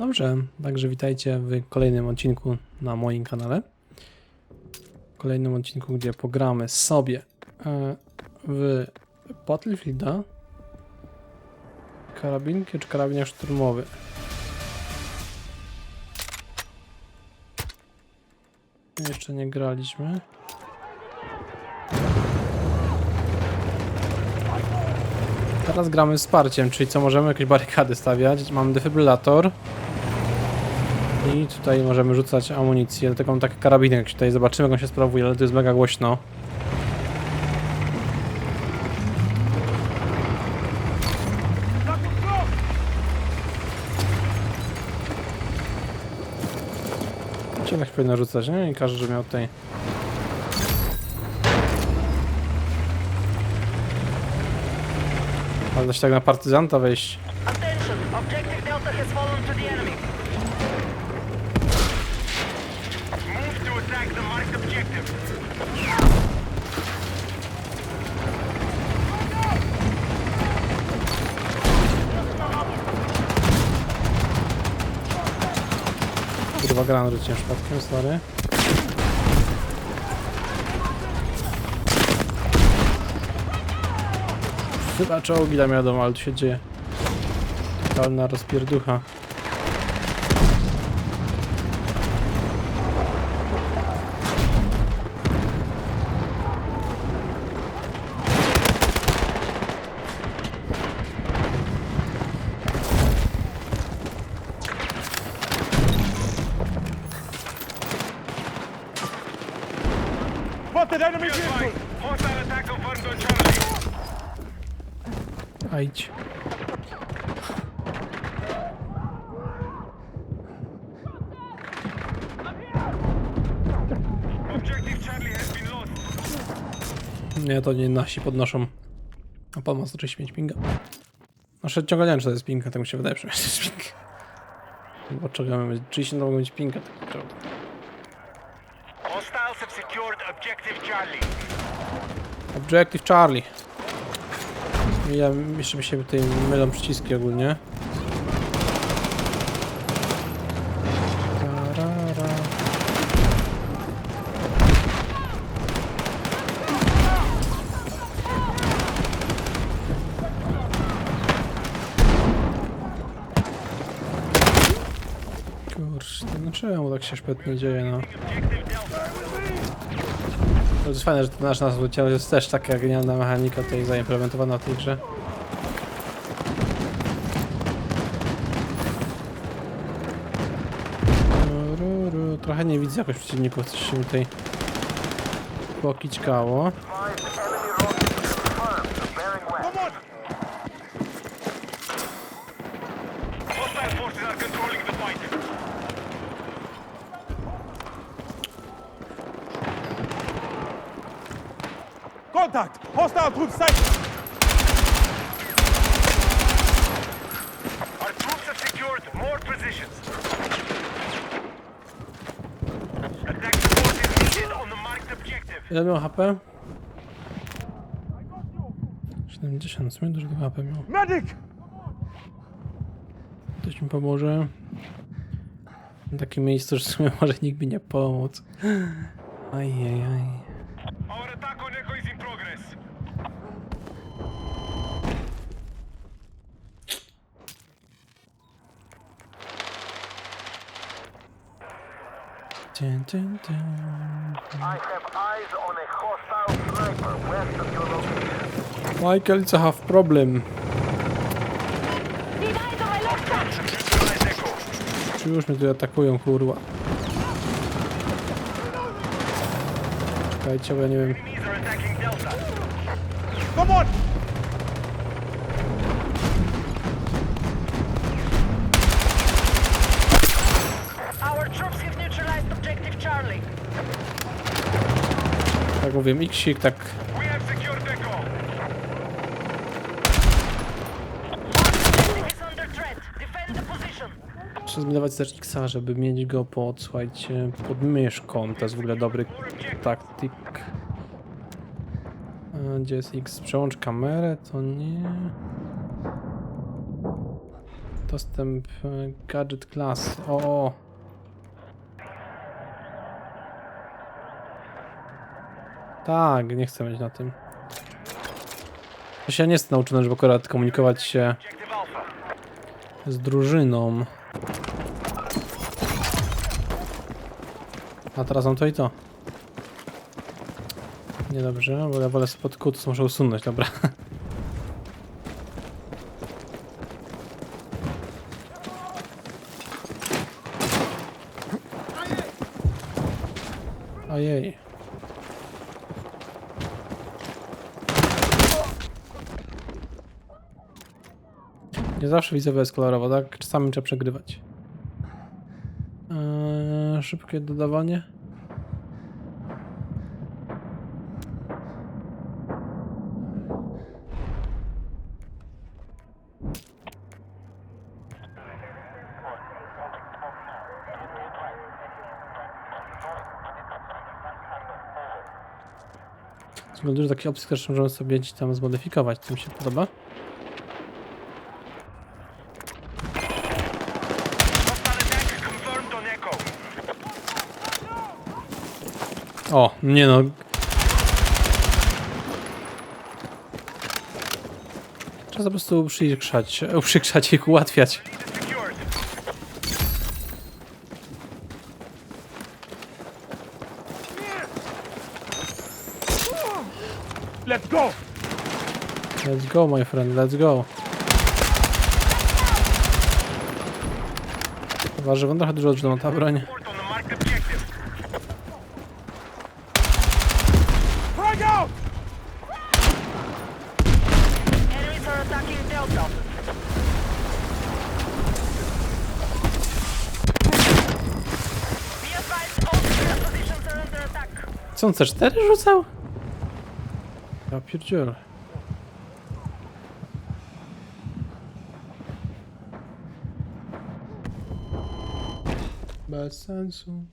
Dobrze, także witajcie w kolejnym odcinku na moim kanale. W kolejnym odcinku, gdzie pogramy sobie e, w Battlefielda karabinki czy karabiniak szturmowy. Jeszcze nie graliśmy. Teraz gramy wsparciem, czyli co możemy jakieś barykady stawiać. Mamy defibrylator. I tutaj możemy rzucać amunicję, mam taki karabinek. Tutaj zobaczymy jak on się sprawuje, ale to jest mega głośno. Ciekawe powinno rzucać, nie? I każdy żeby miał tutaj. Da się tak na partyzanta wejść. Attention! Objective Delta has fallen to the enemy. Kurwa gran rzuciłem przypadkiem, sorry. Chyba czołgi tam jadą, ale tu się dzieje. Totalna rozpierducha. Spotted enemy vehicle! Hostile attack confirmed on Charlie. A idź. Nie, to nie nasi podnoszą. A pan ma 135 pinga. Nasze ciągle nie wiem, czy to jest pinga, tak mi się wydaje, że to jest pinga. Bo czego mamy? 30 to mogą być pinga. Tak. Hostiles have secured objective Charlie. Objective Charlie. Ja jeszcze mi się tutaj mylą przyciski ogólnie. Kurczę, no czemu tak się szpetnie dzieje, no. To jest fajne, że to nasz ciało jest też taka genialna mechanika tutaj zaimplementowana w tej grze. Trochę nie widzę jakoś przeciwników, coś się mi tutaj. Hostile forces are controlling the. Contact! Hostile troops sighted! Our troops have secured more positions. Attack support is needed on the marked objective. Ile miał HP? 70, w sumie dużo HP miał. Medic! Ktoś mi pomoże. W takim miejscu, że w sumie może nikt mi nie pomóc. Ajajaj. Our attack on Echo is in progress. Dun, dun, dun. I have eyes on a hostile sniper west of your location. Michael, co have problem? Czy już mnie tu atakują, kurwa? Czekajcie, bo ja nie wiem. Come on! Our troops have neutralized objective Charlie. Tak mówię, Xik, tak We have secured Echo. Objective is under threat. Defend the position. trzeba zmienować też Xa, żeby mieć go pod, słuchajcie, pod myszką. To jest w ogóle dobry taktyk. A, Gdzie jest X? Przełącz kamerę, to nie. Dostęp e, gadget class. O, o. Tak, nie chcę mieć na tym. Ja się nie jestem nauczony, żeby akurat komunikować się z drużyną. A teraz mam to i to. Niedobrze, bo ja wolę spotku, to muszę usunąć, dobra. Ojej. Nie zawsze widzowie jest kolorowo, tak? Czasami trzeba przegrywać. Eee, szybkie dodawanie. Dużo takich opcji, które możemy sobie tam zmodyfikować, co mi się podoba. O, nie no. Trzeba po prostu uprzykrzać, uprzykrzać ich, ułatwiać. Let's go! Let's go, my friend, let's go. Warzywam trochę dużo odrzucam ta broń. Frag out! Enemies are attacking Delta. Be advised, all clear positions are under attack. Co on C4 rzucał? Ja pierdzielę. Bez sensu.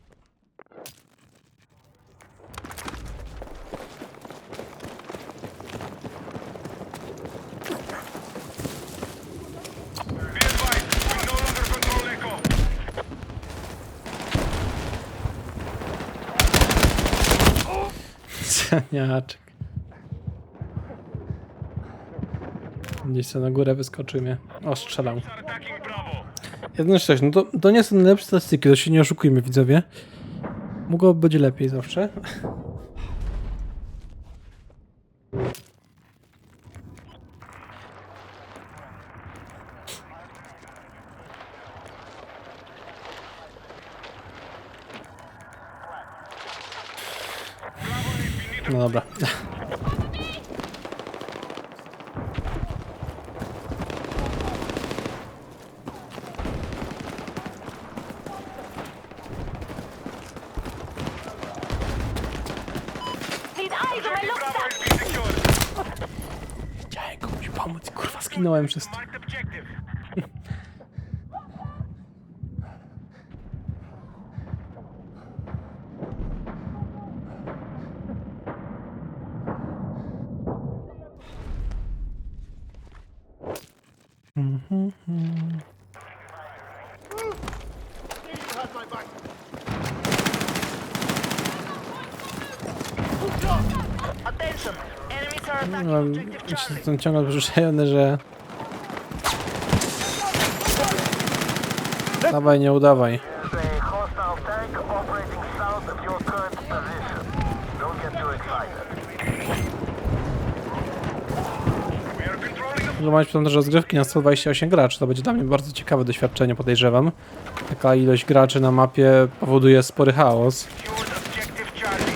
Ceniaczek. Gdzieś sobie na górę wyskoczył mnie. Ostrzelał. Jedno coś, no to, to nie są najlepsze statystyki, to się nie oszukujmy widzowie. Mogłoby być lepiej zawsze. No dobra. Chciałem komuś pomóc, kurwa, skinąłem przez to. Attention! Enemies are attacking Mam objective Charlie. jestem ciągle przyzwyczajony, że... Dawaj, nie udawaj. There's a hostile tank operating south of your current position. Don't get too excited. Mogę mać pewne rozgrywki na 128 graczy. To będzie dla mnie bardzo ciekawe doświadczenie, podejrzewam. Taka ilość graczy na mapie powoduje spory chaos.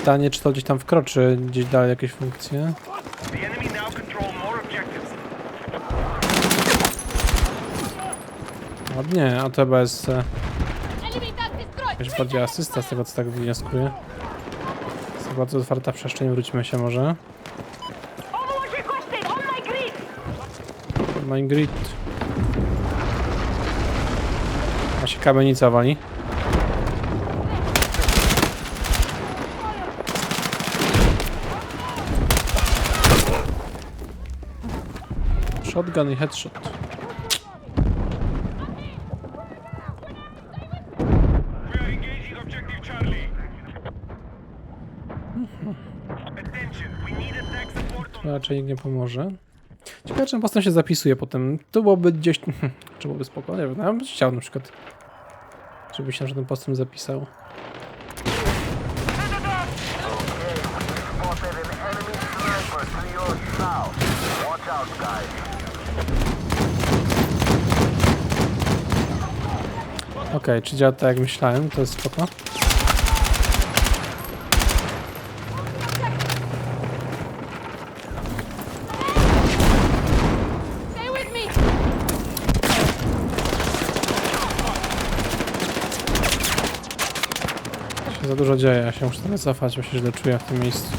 Pytanie, czy to gdzieś tam wkroczy, gdzieś dalej jakieś funkcje. Ładnie, a to bez e, jakaś bardziej asysta z tego co tak wnioskuję. Jest bardzo otwarta przestrzeń, wróćmy się może. My grid. A się kamienica wali. shotgun i headshot. To raczej nie pomoże. Ciekawe, czy postęp się zapisuje potem. To byłoby gdzieś... czy byłoby spokojnie, ja bym no, chciał na przykład, żeby się ten postęp zapisał. Okej, czy działa tak jak myślałem, to jest spoko. Się za dużo dzieje, ja się muszę trochę cofać, bo się źle czuję w tym miejscu.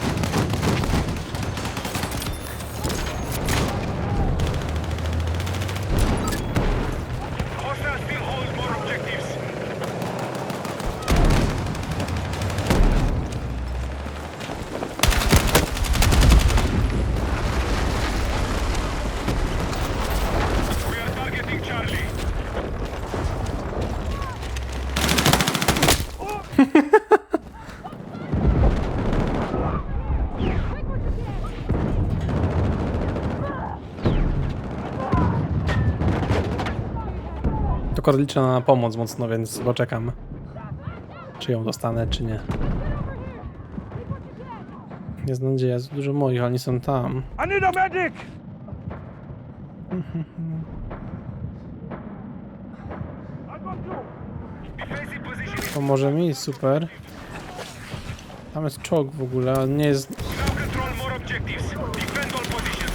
Tylko liczę na pomoc mocno, więc poczekam. Czy ją dostanę, czy nie. Jest nadzieja, jest dużo moich, ale oni są tam. I need a medic! Pomoże mi, super. Tam jest czołg w ogóle, ale nie jest... now control more objectives. Defend all positions.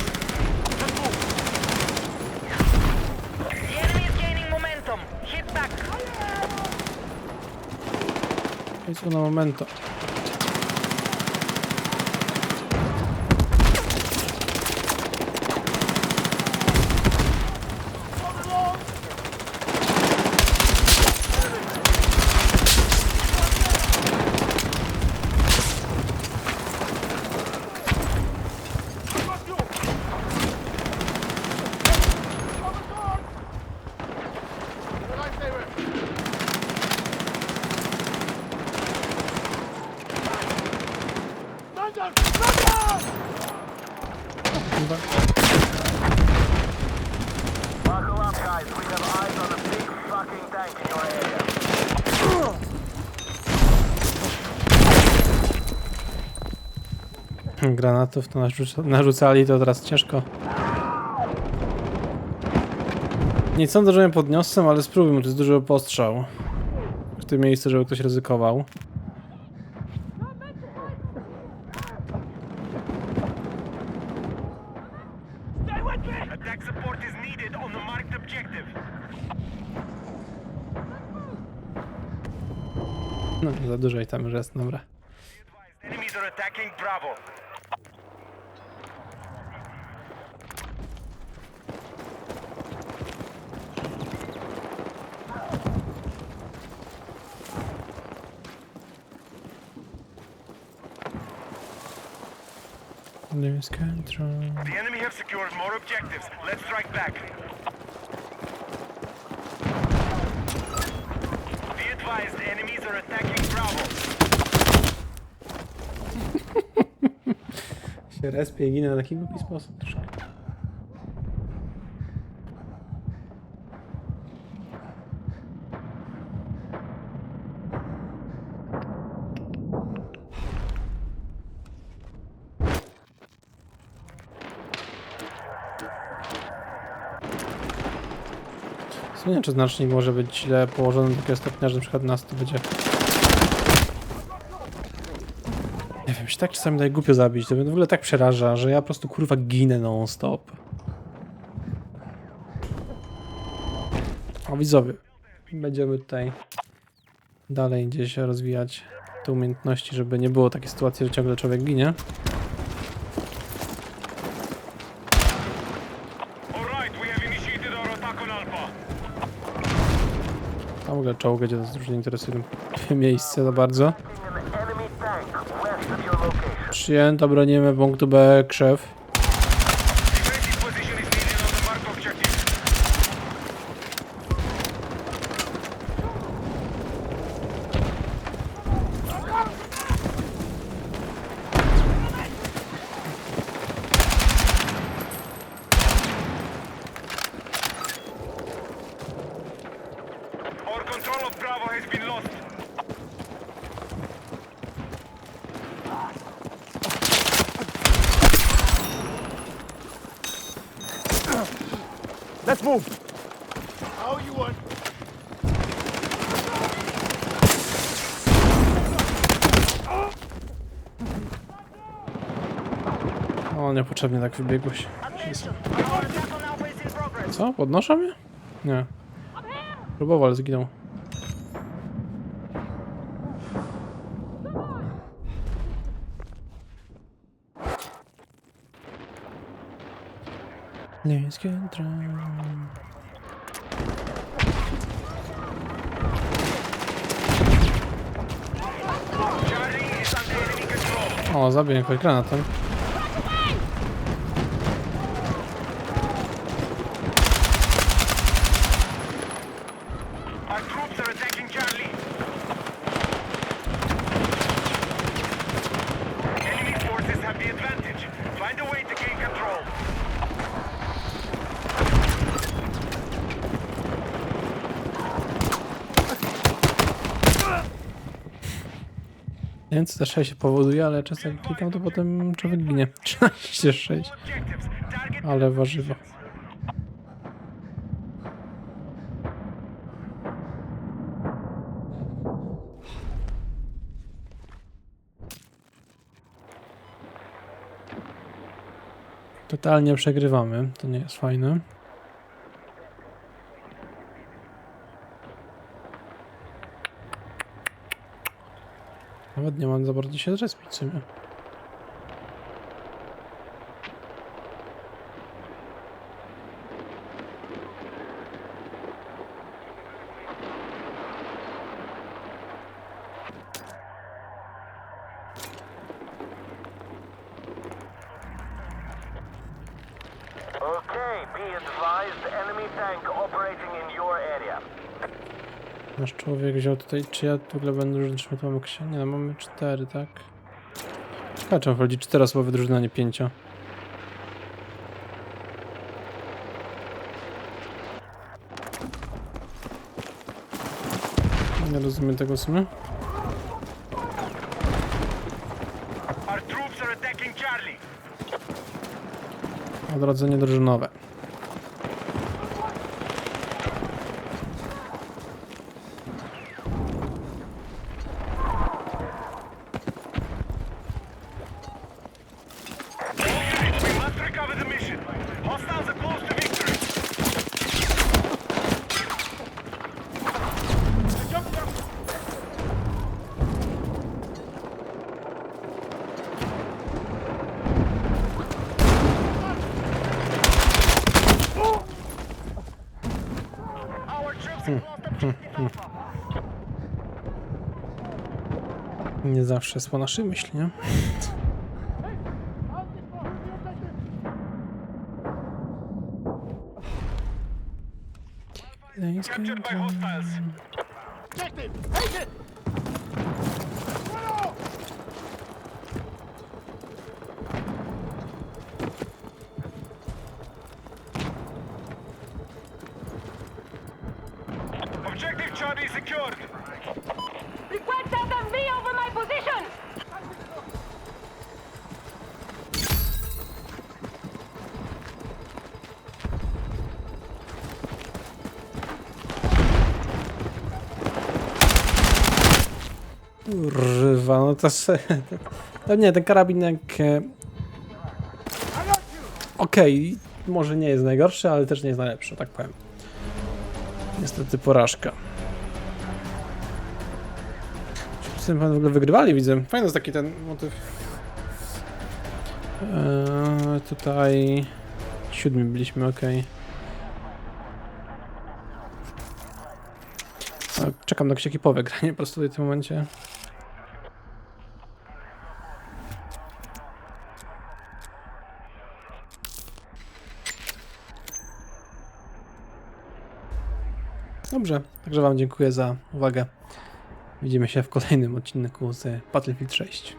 The enemy is gaining momentum. Hit back. Jest na momento. Granatów to narzuca, narzucali, to teraz ciężko. Nie sądzę, że mnie podniosłem, ale spróbujmy, to jest duży postrzał. W tym miejscu, żeby ktoś ryzykował. Stay with me! Attack support is needed on the marked objective. No, za dużo i tam już jest, dobra. Enemies are attacking Bravo. Lose control. The enemy have secured more objectives. Let's strike back. Advised, enemies are attacking Bravo. Się respie i ginę na taki głupi sposób Nie wiem, czy znacznik może być źle położony do takiego stopnia, że na przykład nas to będzie Nie wiem, się tak czasami daje głupio zabić. To mnie w ogóle tak przeraża, że ja po prostu kurwa ginę non stop. O widzowie, będziemy tutaj dalej gdzieś rozwijać te umiejętności, żeby nie było takiej sytuacji, że ciągle człowiek ginie. A w ogóle czołg, gdzie to interesuje miejsce za bardzo. Przyjęto, bronimy punktu B, krzew. Defensive position is needed on the marked objective. Control of Bravo has been lost. Let's move. How you want? O, niepotrzebnie tak wybiegłeś. Co? Podnoszą mnie? Nie. Próbował, ale zginął. Control. O, zabiję jakoś granatem. Our troops are attacking Charlie. Enemy forces have the advantage. Find a way to gain control. Więc też 6 się powoduje, ale czasem klikam, to potem człowiek ginie. 13,6. Objectives. Target Ale warzywo. Totalnie przegrywamy, to nie jest fajne. Nawet nie mam za bardzo się zrespić w sumie. Okay, be advised, enemy tank operating in your area. Nasz człowiek wziął tutaj, czy ja w ogóle będę tą akcję? Nie no, mamy cztery, tak? Ciekawe, czemu wchodzi czteroosobowe drużyna, a nie pięcio. Nie rozumiem tego w sumie. Odrodzenie drużynowe. Nie zawsze jest po naszej myśli, nie? Captured by hostiles. Objective. Take it. Objective Charlie secured. Request no to se... No nie, ten karabinek... e, Okej, może nie jest najgorszy, ale też nie jest najlepszy, tak powiem. Niestety porażka. Tym w ogóle wygrywali, widzę. Fajny jest taki ten motyw. Eee, tutaj... Siódmi byliśmy, okej. Okay. Czekam na jakieś ekipowe granie po prostu w tym momencie. Dobrze, także Wam dziękuję za uwagę. Widzimy się w kolejnym odcinku z Battlefield 6.